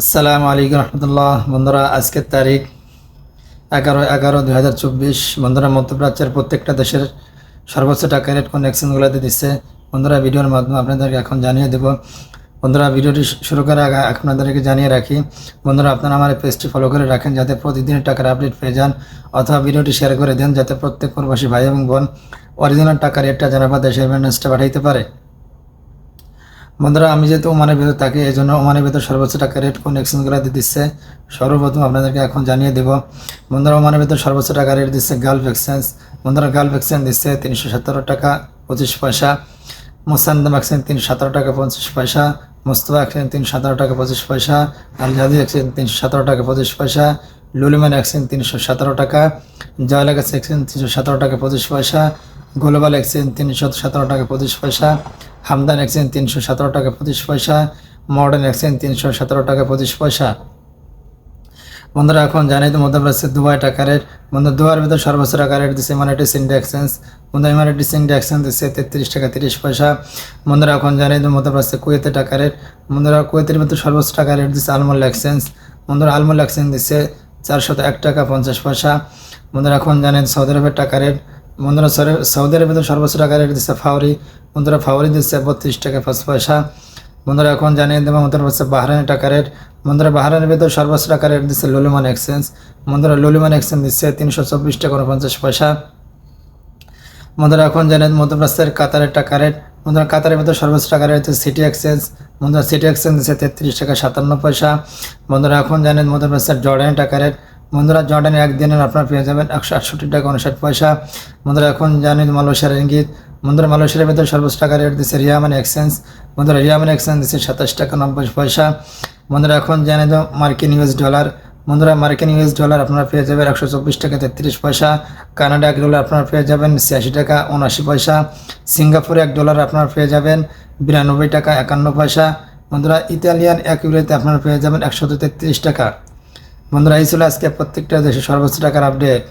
আসসালামু আলাইকুম রহমতুল্লাহ। বন্ধুরা, আজকের তারিখ এগারো এগারো দুই হাজার চব্বিশ। বন্ধুরা, মধ্যপ্রাচ্যের প্রত্যেকটা দেশের সর্বোচ্চ টাকা রেট কোন এক্সচেঞ্জগুলোতে দিচ্ছে? বন্ধুরা, ভিডিওর মাধ্যমে আপনাদেরকে এখন জানিয়ে দেব। বন্ধুরা, ভিডিওটি শুরু করে আগে আপনাদেরকে জানিয়ে রাখি, বন্ধুরা, আপনারা আমার পেজটি ফলো করে রাখেন যাতে প্রতিদিন টাকার আপডেট পেয়ে যান অথবা ভিডিওটি শেয়ার করে দেন যাতে প্রত্যেক প্রবাসী ভাই এবং বোন অরিজিনাল টাকার রেটটা জানার পর দেশের ব্যালেন্সটা পাঠাইতে পারে। বন্ধুরা, আমি যেহেতু ওমানের ভেতর থাকি এই জন্য ওমানের ভেতর সর্বোচ্চ টাকা রেট কোন এক্সচেঞ্জগুলোতে দিচ্ছে। সর্বপ্রথম আপনাদেরকে এখন জানিয়ে দেব, বন্ধুরা, ওমানের ভেতর সর্বোচ্চ টাকা রেট দিচ্ছে গালফ এক্সচেঞ্জ বন্ধুরা গালফ এক্সচেঞ্জ দিচ্ছে তিনশো সতেরো টাকা পঁচিশ পয়সা। মোসান্দাম এক্সচেঞ্জ তিনশো সতেরো টাকা পঁচিশ পয়সা। মোস্তফা এক্সচেঞ্জ তিনশো সতেরো টাকা পঁচিশ পয়সা। আল জাদি এক্সচেঞ্জ তিনশো সতেরো টাকা পঁচিশ পয়সা। লুলিমান এক্সচেঞ্জ তিনশো সতেরো টাকা। জয়লাগাস এক্সচেঞ্জ তিনশো সতেরো টাকা পঁচিশ পয়সা। গ্লোবাল এক্সচেঞ্জ তিনশো সতেরো টাকা পঁচিশ পয়সা হামদান এক্সচেঞ্জ তিনশো সতেরো টাকা পঁচিশ পয়সা মডার্ন এক্সচেঞ্জ তিনশো সতেরো টাকা পঁচিশ পয়সা। বন্ধুরা, এখন জানি তো মধ্যপ্রদেশের দুবাই টাকা রেট বন্ধু দুবার ভিতর সর্বোচ্চ টাকা রেট দিচ্ছে ইমারেটিস ইন্ডিয়া এক্সচেঞ্জ বন্ধু ইমারেটিস ইন্ডিয়া এক্সচেঞ্জ দিচ্ছে তেত্রিশ টাকা তিরিশ পয়সা। বন্ধুরা, এখন জানি তো মধ্যপ্রদেশের কুয়েতে টাকা রেট বন্ধুরা, কুয়েতের ভিতর সর্বোচ্চ টাকা রেট দিচ্ছে আলমোল্লা এক্সচেঞ্জ বন্ধুরা আলমোল্লা এক্সচেঞ্জ দিচ্ছে চারশত এক টাকা পঞ্চাশ পয়সা। বন্ধুরা, এখন জানেন সৌদি আরবের টাকা রেট। বন্ধুরা সৌদি আরবের ভিতর সর্বোচ্চ টাকা রেট দিচ্ছে ফাউরি বন্ধুরা ফাউরি দিচ্ছে বত্রিশ টাকা পাঁচ পয়সা। বন্ধুরা এখন জানিয়ে দেবো আমাদের হচ্ছে বাহরানের টাকা রেট বন্ধুরা বাহরানের ভিতর সর্বোচ্চ টাকা রেট দিচ্ছে লুলিমান এক্সচেঞ্জ। বন্ধুরা লুলিমান এক্সচেঞ্জ দিচ্ছে তিনশো চব্বিশ টাকা উনপঞ্চাশ পয়সা। বন্ধুরা এখন জানেন মধ্যপ্রাচ্যের কাতারের টাকা রেট বন্ধুরা কাতারের ভিতর সর্বোচ্চ টাকা রেট হচ্ছে সিটি এক্সচেঞ্জ। বন্ধুরা সিটি এক্সচেঞ্জ দিচ্ছে তেত্রিশ টাকা সাতান্ন পয়সা। বন্ধুরা এখন জানেন মধ্যপ্রাচ্যের জর্ডানের টাকা রেট বন্ধুরা জর্ডানে একদিনের আপনার পেয়ে যাবেন একশো আটষট্টি টাকা উনষাট পয়সা। বন্ধুরা, এখন জানেন মালয়েশিয়ার ইঙ্গিত। বন্ধুরা, মালয়েশিয়ার ভিতর সর্বোচ্চ টাকা রেট দিচ্ছে রিয়ামান এক্সচেঞ্জ। বন্ধুরা, রিয়ামান এক্সচেঞ্জ দিচ্ছে সাতাশ টাকা নব্বই পয়সা। বন্ধুরা, এখন জানেন তো মার্কিন ইউএস ডলার। বন্ধুরা, মার্কিন ইউএস ডলার আপনারা পেয়ে যাবেন একশো চব্বিশ টাকা তেত্রিশ পয়সা। কানাডা এক ডলার আপনারা পেয়ে যাবেন ছিয়াশি টাকা উনআশি পয়সা। সিঙ্গাপুরে এক ডলার আপনারা পেয়ে যাবেন বিরানব্বই টাকা একান্ন পয়সা। বন্ধুরা, ইতালিয়ান এক ইউরোতে আপনারা পেয়ে যাবেন একশো তেত্রিশ টাকা। বন্ধুরা এই ছিল আজকে প্রত্যেকটা দেশের সর্বোচ্চ টাকার আপডেট